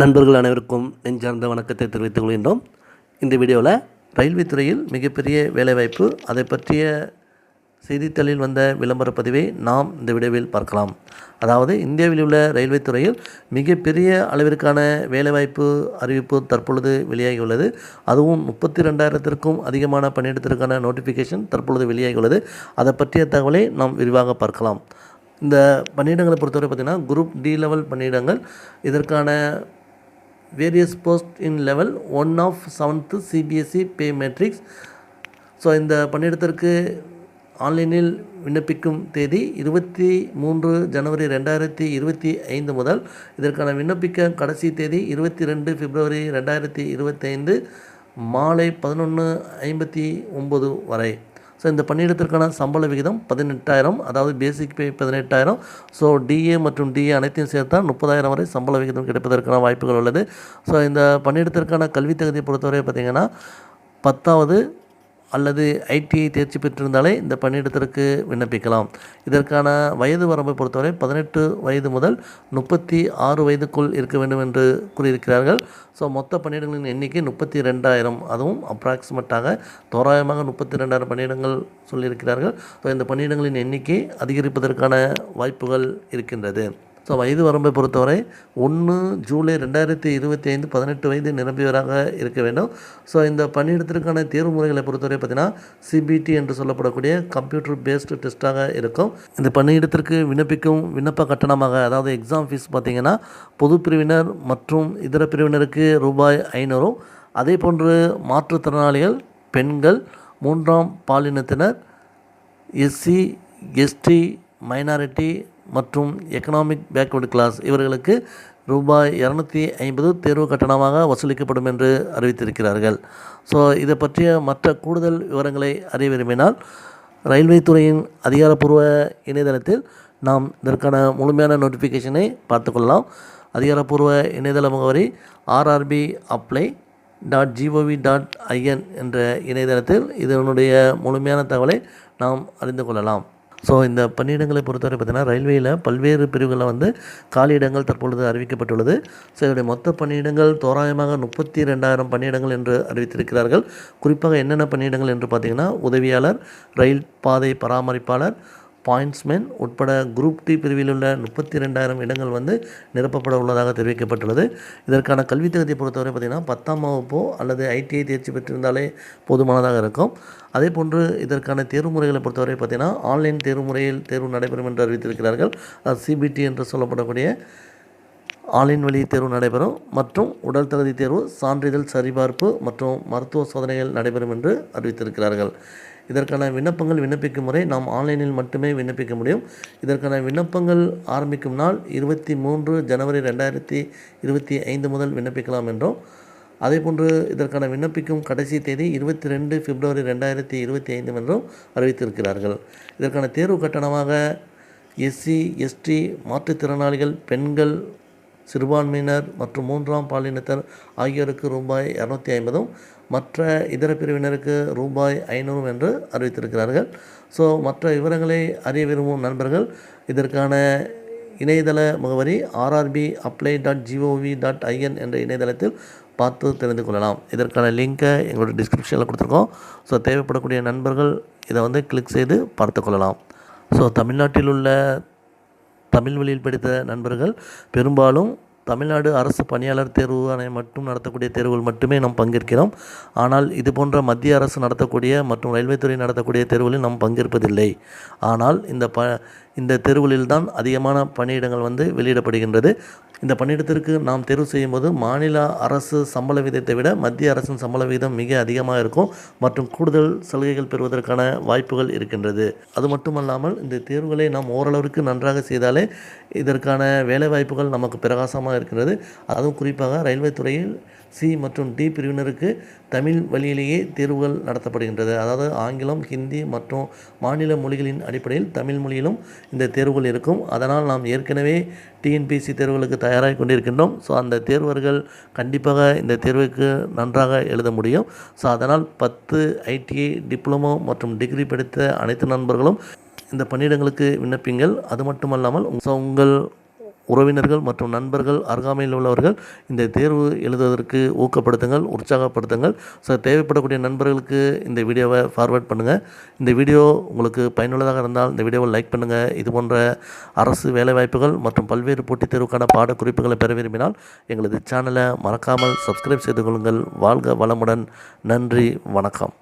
நண்பர்கள் அனைவருக்கும் நெஞ்சார்ந்த வணக்கத்தை தெரிவித்துக் கொள்கின்றோம். இந்த வீடியோவில் ரயில்வே துறையில் மிகப்பெரிய வேலைவாய்ப்பு அதை பற்றிய செய்தித்தாளில் வந்த விளம்பர பதிவை நாம் இந்த வீடியோவில் பார்க்கலாம். அதாவது இந்தியாவில் உள்ள ரயில்வே துறையில் மிகப்பெரிய அளவிற்கான வேலைவாய்ப்பு அறிவிப்பு தற்பொழுது வெளியாகியுள்ளது. அதுவும் முப்பத்தி ரெண்டாயிரத்திற்கும் அதிகமான பணியிடத்திற்கான நோட்டிஃபிகேஷன் தற்பொழுது வெளியாகியுள்ளது. அதை பற்றிய தகவலை நாம் விரிவாக பார்க்கலாம். இந்த பணியிடங்களை பொறுத்தவரை பார்த்திங்கன்னா குரூப் டி லெவல் பணியிடங்கள் இதற்கான various post in level one of seventh CPC pay matrix so இந்த பணியிடத்திற்கு ஆன்லைனில் விண்ணப்பிக்கும் தேதி இருபத்தி மூன்று ஜனவரி ரெண்டாயிரத்தி இருபத்தி ஐந்து முதல் இதற்கான விண்ணப்பிக்க கடைசி தேதி இருபத்தி ரெண்டு பிப்ரவரி ரெண்டாயிரத்தி இருபத்தைந்து மாலை பதினொன்று ஐம்பத்தி ஒம்பது வரை. ஸோ இந்த பணியிடத்திற்கான சம்பள விகிதம் பதினெட்டாயிரம் அதாவது பேசிக் பே பதினெட்டாயிரம். ஸோ டிஏ மற்றும் டிஏ அனைத்தையும் சேர்த்தால் முப்பதாயிரம் வரை சம்பள விகிதம் கிடைப்பதற்கான வாய்ப்புகள் உள்ளது. ஸோ இந்த பணியிடத்திற்கான கல்வி தகுதியை பொறுத்தவரை பார்த்திங்கன்னா பத்தாவது அல்லது ஐடிஐ தேர்ச்சி பெற்றிருந்தாலே இந்த பணியிடத்திற்கு விண்ணப்பிக்கலாம். இதற்கான வயது வரம்பை பொறுத்தவரை பதினெட்டு வயது முதல் முப்பத்தி ஆறு வயதுக்குள் இருக்க வேண்டும் என்று கூறியிருக்கிறார்கள். ஸோ மொத்த பணியிடங்களின் எண்ணிக்கை முப்பத்தி ரெண்டாயிரம். அதுவும் அப்ராக்சிமேட்டாக தோராயமாக முப்பத்தி ரெண்டாயிரம் பணியிடங்கள் சொல்லியிருக்கிறார்கள். ஸோ இந்த பணியிடங்களின் எண்ணிக்கை அதிகரிப்பதற்கான வாய்ப்புகள் இருக்கின்றது. ஸோ வயது வரம்பை பொறுத்தவரை ஒன்று ஜூலை ரெண்டாயிரத்தி இருபத்தி ஐந்து பதினெட்டு வயது நிரம்பியவராக இருக்க வேண்டும். ஸோ இந்த பணியிடத்திற்கான தேர்வு முறைகளை பொறுத்தவரை பார்த்தீங்கன்னா சிபிடி என்று சொல்லப்படக்கூடிய கம்ப்யூட்டர் பேஸ்டு டெஸ்ட்டாக இருக்கும். இந்த பணியிடத்திற்கு விண்ணப்பிக்கும் விண்ணப்ப கட்டணமாக அதாவது எக்ஸாம் ஃபீஸ் பார்த்திங்கன்னா பொது பிரிவினர் மற்றும் இதர பிரிவினருக்கு ரூபாய் ஐநூறும் அதே போன்று மாற்றுத்திறனாளிகள் பெண்கள் மூன்றாம் பாலினத்தினர் எஸ்சி எஸ்டி மைனாரிட்டி மற்றும் எக்கனாமிக் பேக்வர்டு கிளாஸ் இவர்களுக்கு ரூபாய் இரநூத்தி ஐம்பது தேர்வு கட்டணமாக வசூலிக்கப்படும் என்று அறிவித்திருக்கிறார்கள். ஸோ இதை பற்றிய மற்ற கூடுதல் விவரங்களை அறிய விரும்பினால் ரயில்வே துறையின் அதிகாரப்பூர்வ இணையதளத்தில் நாம் இதற்கான முழுமையான நோட்டிஃபிகேஷனை பார்த்துக்கொள்ளலாம். அதிகாரப்பூர்வ இணையதள முகவரி RRB apply dot GOV dot IN என்ற இணையதளத்தில் இதனுடைய முழுமையான தகவலை நாம் அறிந்து கொள்ளலாம். ஸோ இந்த பணியிடங்களை பொறுத்தவரை பார்த்திங்கன்னா ரயில்வேயில் பல்வேறு பிரிவுகளில் வந்து காலியிடங்கள் தற்பொழுது அறிவிக்கப்பட்டுள்ளது. ஸோ இதனுடைய மொத்த பணியிடங்கள் தோராயமாக முப்பத்தி ரெண்டாயிரம் பணியிடங்கள் என்று அறிவித்திருக்கிறார்கள். குறிப்பாக என்னென்ன பணியிடங்கள் என்று பார்த்திங்கன்னா உதவியாளர் ரயில் பாதை பராமரிப்பாளர் பாயிண்ட்ஸ்மேன் உட்பட குரூப் டி பிரிவில் உள்ள முப்பத்தி ரெண்டாயிரம் இடங்கள் வந்து நிரப்பப்பட உள்ளதாக தெரிவிக்கப்பட்டுள்ளது. இதற்கான கல்வித் தகுதியை பொறுத்தவரை பார்த்திங்கன்னா பத்தாம் வகுப்போ அல்லது ஐடிஐ தேர்ச்சி பெற்றிருந்தாலே போதுமானதாக இருக்கும். அதே போன்று இதற்கான தேர்வு முறைகளை பொறுத்தவரை பார்த்திங்கன்னா ஆன்லைன் தேர்வு முறையில் தேர்வு நடைபெறும் என்று அறிவித்திருக்கிறார்கள். அது சிபிடி என்று சொல்லப்படக்கூடிய ஆன்லைன் வழி தேர்வு நடைபெறும் மற்றும் உடல் தகுதி தேர்வு சான்றிதழ் சரிபார்ப்பு மற்றும் மருத்துவ சோதனைகள் நடைபெறும் என்று அறிவித்திருக்கிறார்கள். இதற்கான விண்ணப்பங்கள் விண்ணப்பிக்கும் முறை நாம் ஆன்லைனில் மட்டுமே விண்ணப்பிக்க முடியும். இதற்கான விண்ணப்பங்கள் ஆரம்பிக்கும் நாள் இருபத்தி மூன்று ஜனவரி ரெண்டாயிரத்தி இருபத்தி ஐந்து முதல் விண்ணப்பிக்கலாம் என்றும். அதேபோன்று இதற்கான விண்ணப்பிக்கும் கடைசி தேதி இருபத்தி ரெண்டு பிப்ரவரி ரெண்டாயிரத்தி இருபத்தி ஐந்து என்றும் அறிவித்திருக்கிறார்கள். இதற்கான தேர்வு கட்டணமாக எஸ்சி எஸ்டி மாற்றுத்திறனாளிகள் பெண்கள் சிறுபான்மையினர் மற்றும் மூன்றாம் பாலினத்தர் ஆகியோருக்கு ரூபாய் இரநூத்தி ஐம்பதும் மற்ற இதர பிரிவினருக்கு ரூபாய் ஐநூறும் என்று அறிவித்திருக்கிறார்கள். ஸோ மற்ற விவரங்களை அறிய விரும்பும் நண்பர்கள் இதற்கான இணையதள முகவரி RRB apply dot GOV dot IN என்ற இணையதளத்தில் பார்த்து தெரிந்து கொள்ளலாம். இதற்கான லிங்க்கை எங்களோட டிஸ்கிரிப்ஷனில் கொடுத்துருக்கோம். ஸோ தேவைப்படக்கூடிய நண்பர்கள் இதை வந்து கிளிக் செய்து பார்த்து கொள்ளலாம். ஸோ தமிழ்நாட்டில் உள்ள தமிழ் வழியில் படித்த நண்பர்கள் பெரும்பாலும் தமிழ்நாடு அரசு பணியாளர் தேர்வு ஆணையம் மட்டும் நடத்தக்கூடிய தேர்வுகள் மட்டுமே நாம் பங்கேற்கிறோம். ஆனால் இது போன்ற மத்திய அரசு நடத்தக்கூடிய மற்றும் ரயில்வே துறை நடத்தக்கூடிய தேர்வுகளில் நாம் பங்கேற்பதில்லை. ஆனால் இந்த ப இந்த தேர்வுகளில் தான் அதிகமான பணியிடங்கள் வந்து வெளியிடப்படுகின்றது. இந்த பணியிடத்திற்கு நாம் தேர்வு செய்யும் போது மாநில அரசு சம்பள விகிதத்தை விட மத்திய அரசின் சம்பள விகிதம் மிக அதிகமாக இருக்கும் மற்றும் கூடுதல் சலுகைகள் பெறுவதற்கான வாய்ப்புகள் இருக்கின்றது. அது மட்டுமல்லாமல் இந்த தேர்வுகளை நாம் ஓரளவிற்கு நன்றாக செய்தாலே இதற்கான வேலைவாய்ப்புகள் நமக்கு பிரகாசமாக இருக்கின்றது. அதுவும் குறிப்பாக ரயில்வே துறையில் சி மற்றும் டி பிரிவினருக்கு தமிழ் வழியிலேயே தேர்வுகள் நடத்தப்படுகின்றது. அதாவது ஆங்கிலம் ஹிந்தி மற்றும் மாநில மொழிகளின் அடிப்படையில் தமிழ் மொழியிலும் இந்த தேர்வுகள் இருக்கும். அதனால் நாம் ஏற்கனவே டிஎன்பிஎஸ்சி தேர்வுகளுக்கு தயாராகி கொண்டிருக்கின்றோம். ஸோ அந்த தேர்வர்கள் கண்டிப்பாக இந்த தேர்வுக்கு நன்றாக எழுத முடியும். ஸோ அதனால் பத்து ஐடிஐ டிப்ளமோ மற்றும் டிகிரி படித்த அனைத்து நண்பர்களும் இந்த பணியிடங்களுக்கு விண்ணப்பிங்கள். அது மட்டுமல்லாமல் ஸோ உங்கள் உறவினர்கள் மற்றும் நண்பர்கள் அருகாமையில் உள்ளவர்கள் இந்த தேர்வு எழுதுவதற்கு ஊக்கப்படுத்துங்கள் உற்சாகப்படுத்துங்கள். ஸோ தேவைப்படக்கூடிய நண்பர்களுக்கு இந்த வீடியோவை ஃபார்வர்ட் பண்ணுங்கள் இந்த வீடியோ உங்களுக்கு பயனுள்ளதாக இருந்தால் இந்த வீடியோவை லைக் பண்ணுங்கள் இது போன்ற அரசு வேலைவாய்ப்புகள் மற்றும் பல்வேறு போட்டித் தேர்வுக்கான பாடக்குறிப்புகளை பெற விரும்பினால் எங்களது சேனலை மறக்காமல் சப்ஸ்கிரைப் செய்து கொள்ளுங்கள். வாழ்க வளமுடன். நன்றி வணக்கம்.